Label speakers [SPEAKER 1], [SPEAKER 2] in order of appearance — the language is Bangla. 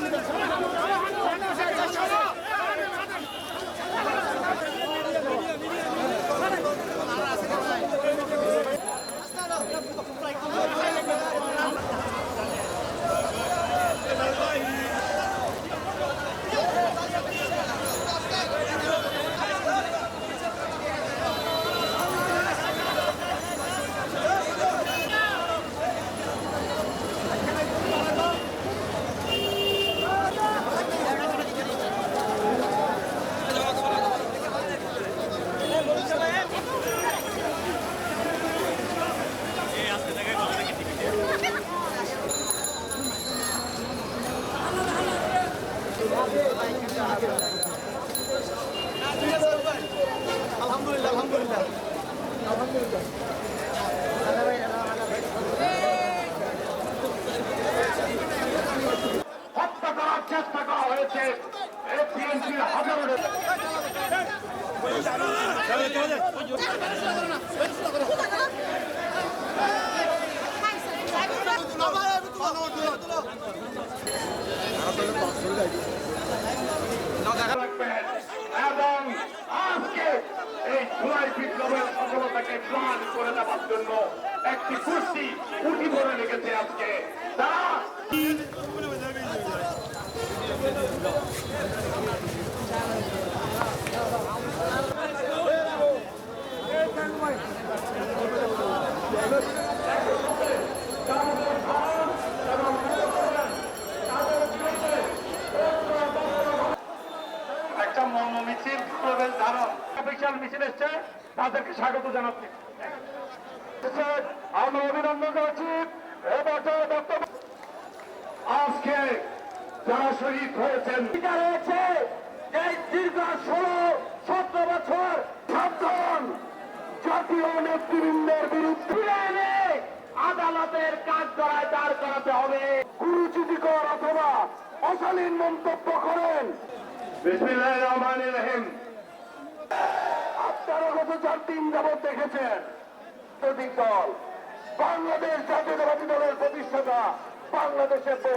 [SPEAKER 1] 감사합니다. আলহামদুলিল্লাহ আলহামদুলিল্লাহ
[SPEAKER 2] হত্যা করার চেষ্টা করা হয়েছে হাজারো নেতা- জন্য একটি কুর্সি উঠি করে রেখেছে আজকে। একটা মর্ম মিছিল প্রবেশ ধারণ। বিশাল মিছিল এসছে, তাদেরকে স্বাগত জানাচ্ছি। আমরা অভিনন্দন বক্তব্য আজকে যারা শহীদ হয়েছেন রয়েছে এই দীর্ঘ ষোলো সতেরো বছর সাতজন জাতীয় নেতৃবৃন্দের বিরুদ্ধে এনে আদালতের কাজ করায় দাঁড় করাতে হবে। কুরুচিতিকর অথবা অশালীন মন্তব্য করেন। আপনারা গত চার দিন যাবৎ দেখেছেন? প্রতীক দল বাংলাদেশ জাতীয়তাবাদী দলের প্রতিষ্ঠাতা বাংলাদেশের